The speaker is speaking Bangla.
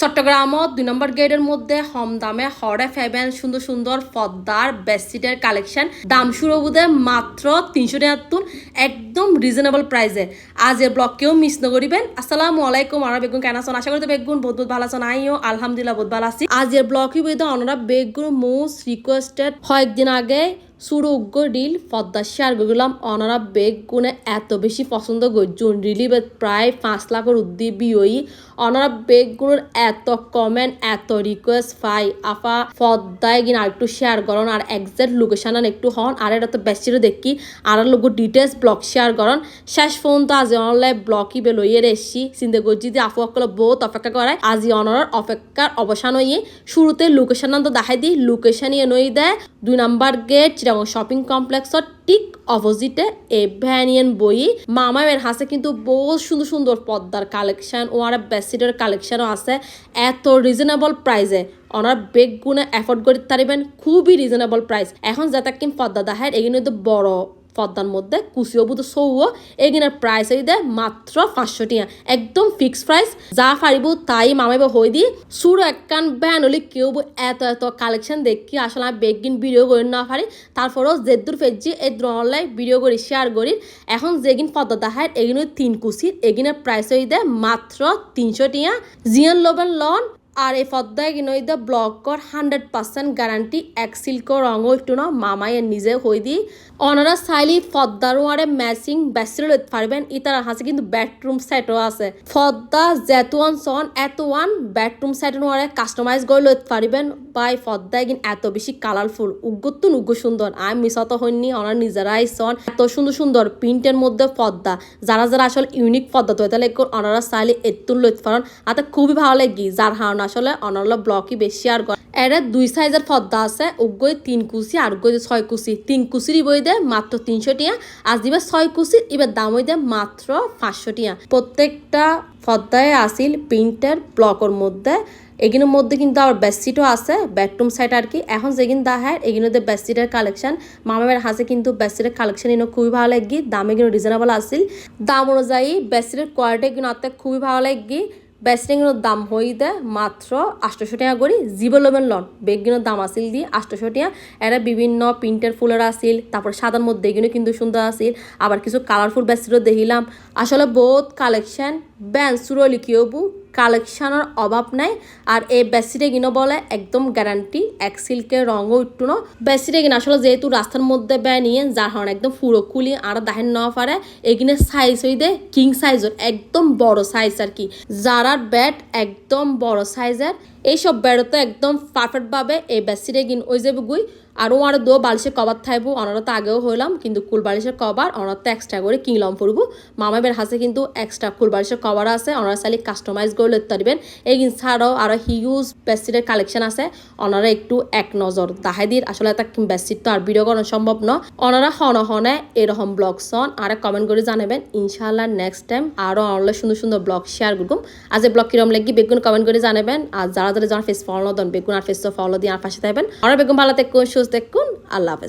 চট্টগ্রামত দুই নম্বর গেটের মধ্যে কম দামে হরে ফেবেন সুন্দর সুন্দর পদ্মার বেডশিটের কালেকশন দাম শুরু বোধে মাত্র তিনশো টাকাতুন একদম রিজনেবল প্রাইসে আজ এর ব্লগ কেউ মিস নকরিবেন আসসালামু আলাইকুম আমার বেগুন কেন আছেন আশা করতে বেগুন বহুত বহুত ভালো আছেন আইও আলহামদুলিল্লাহ বহুত ভালো আছি। আজ এর ব্লগ বইতে অনরা বেগুন মোস্ট রিকোয়েস্টেড কয়েকদিন আগে সুরো উগ্র ডিল পদ্মা শেয়ার করলাম অনারা বেগ, গুণে এত বেশি পছন্দ করছুন রিলি প্রায় পাঁচ লাখের উদ্দি বিওই অনারা বেগ গুণের এত কমেন্ট এত রিকোয়েস্ট পাই আফা পদ্মায় গিয়ে আর একটু শেয়ার করন, আর এক্সাক্ট লোকেশন একটু হন, আর এটা তো বেশি দেখি। আর লোক ডিটেলস ব্লগ শেয়ার করন। শেষ পর্যন্ত আজ অনলাইন ব্লগই বেলইয়ে এসছি। চিন্তা করছি যে আপু সকলে বহুত অপেক্ষা করায় আজি অনার অপেক্ষার অবসান হইয়ে শুরুতে লোকেশন তো দেখাই দিই। লোকেশন নই দেয়। দুই number gate Chirang shopping complex ঠিক অপোজিটে এ ভ্যানিয়ান বই। মামায়ের হাসে কিন্তু বহুত সুন্দর সুন্দর পদ্মার কালেকশন ও আর বেডশিটের কালেকশনও আছে। এত রিজনেবল প্রাইসে ওনার বেগ গুণে এফোর্ড করতে পারবেন, খুবই রিজনেবল প্রাইস এখন যাতে কিম পদ্মা দাহের, এগুলো তো বড়। পদ্মার মধ্যে কুচিও বুধ সৌও, এগিনার প্রাইস হই দে মাত্র পাঁচশো টিয়া। একদম ফিক্স প্রাইস যা পারিব তাই মামাইব হই দি। সুর একখান ব্যান হলে কেউ এত এত কালেকশন দেখি, আসলে আমি বেগিন ভিডিও করি না পারি তারপরেও জেদ্দুর ফেজি এই দ্রলাই ভিডিও করি শেয়ার করি। এখন যেগিন পদ্মা দেখায় এগিন তিন কুচির, এগিনের প্রাইস হই দে মাত্র তিনশো টিয়া। জিয়ান লোবেন লন আর এই পদ্মায় কিনই দে ব্লকর হান্ড্রেড পার্সেন্ট গ্যারান্টি এক সিল্ক রঙও একটু ন মামাইয়ের নিজে হই দি অনারা চাইলি পদ্মারও আরে ম্যাচিং বেসিল লইতে পারবেন ইতার হাসে কিন্তু বেডরুম সেটও আছে। পদ্মা যেতুয়ান সন এত ওয়ান বেডরুম সেট নোয়ারে কাস্টমাইজ করে লইতে পারবেন বাই পদ্মায় কিন্তু এত বেশি কালারফুল উগ্গতুন উগ্গ সুন্দর আমি মিশত হইনি ওনার নিজেরাই সন এত সুন্দর সুন্দর প্রিন্টের মধ্যে পদ্মা। যারা যারা আসলে ইউনিক পদ্মা তো তাহলে ওনারা চাইলে এতুন লইতে পারেন আতে খুবই ভালো লাগি যার হারণ আসলে অনারলা ব্লকই বেশি আর। এরে দুই সাইজের পদ্মা আছে, উগ্গই তিন কুচি, আর উগ্গই ছয় কুচি। তিন কুচির বই দেয় মাত্র তিনশো টিয়া। আজ দিবে ছয় কুচির এবার দাম হই দে মাত্র পাঁচশো টিয়া। প্রত্যেকটা পদ্মায় আসিল প্রিন্টের ব্লকের মধ্যে। এগুলোর মধ্যে কিন্তু আবার বেডশিটও আছে বেডরুম সাইড আর কি। এখন যেগিন দাহার এগুলোতে বেডশিটের কালেকশন মামামের হাসে কিন্তু বেডশিটের কালেকশন এগুলো খুবই ভালো লাগি। দামে কিন্তু রিজনেবল আসিল দাম অনুযায়ী বেডশিটের কোয়ালিটি কিন্তু আত্মা খুবই ভালো লাগি। বেস্টিংয়ের দাম হইতে মাত্র আটশোশো টাকা করি জীবলোমের লন। বেগিনের দাম আসিল দিয়ে আটশোশো টাকা। এরা বিভিন্ন প্রিন্টের ফুলের আসিল তারপর সাদার মধ্যে এগুলো কিন্তু সুন্দর আসিল আবার কিছু কালারফুল বেস্টিরও দেখিলাম। আসলে বহুত কালেকশন ব্যান সুরলি কিয়বু কালেকশনের অভাব নাই আর এই বেসিটা কিনো বলে একদম গ্যারান্টি এক সিল্কের রঙও একটু ন। বেসিটা কিনা আসলে যেহেতু রাস্তার মধ্যে ব্যয় নিয়ে যার কারণে একদম পুরো খুলি আর দেখেন নেওয়া পারে এগিনে সাইজ হই দে কিং সাইজের একদম বড় সাইজ আর কি। যারার ব্যাট একদম বড় সাইজের এইসব ব্যাটও একদম পারফেক্টভাবে এই বেসিটা কিন ওই যাবে গুই আরও আর দো বালিশের কভার থাকব অনারা তো আগেও হইলাম, কিন্তু কুল বালিশের কভার অনার তো এক্সট্রা করে কিনলাম পড়ব। মামাবের হাসে কিন্তু এক্সট্রা কুল বালিশের কভার আছে, অনারা চাইলে কাস্টমাইজ করে লইতে পারবেন। এই ছাড়াও আরও হিউজ বেডশিটের কালেকশন আছে, অনারা একটু এক নজর দাহাই দির। আসলে এটা বেডশিট তো আর ভিডিও করা সম্ভব ন অনারা হন হনে এরকম ব্লগ সন, আর কমেন্ট করে জানাবেন। ইনশাল্লাহ নেক্সট টাইম আরও অনলাইন সুন্দর সুন্দর ব্লগ শেয়ার করুম আজ ব্লগ কিরম লাগি বেগুন কমেন্ট করে জানাবেন। আর যারা যারা যারা ফেস ফলো দেন, বেগুন আর ফেস ফলো দিয়ে আর পাশে থাকবেন। আর বেগুন ভালো থাকুন, সুস্থ থাকুন, আল্লাহ হাফেজ।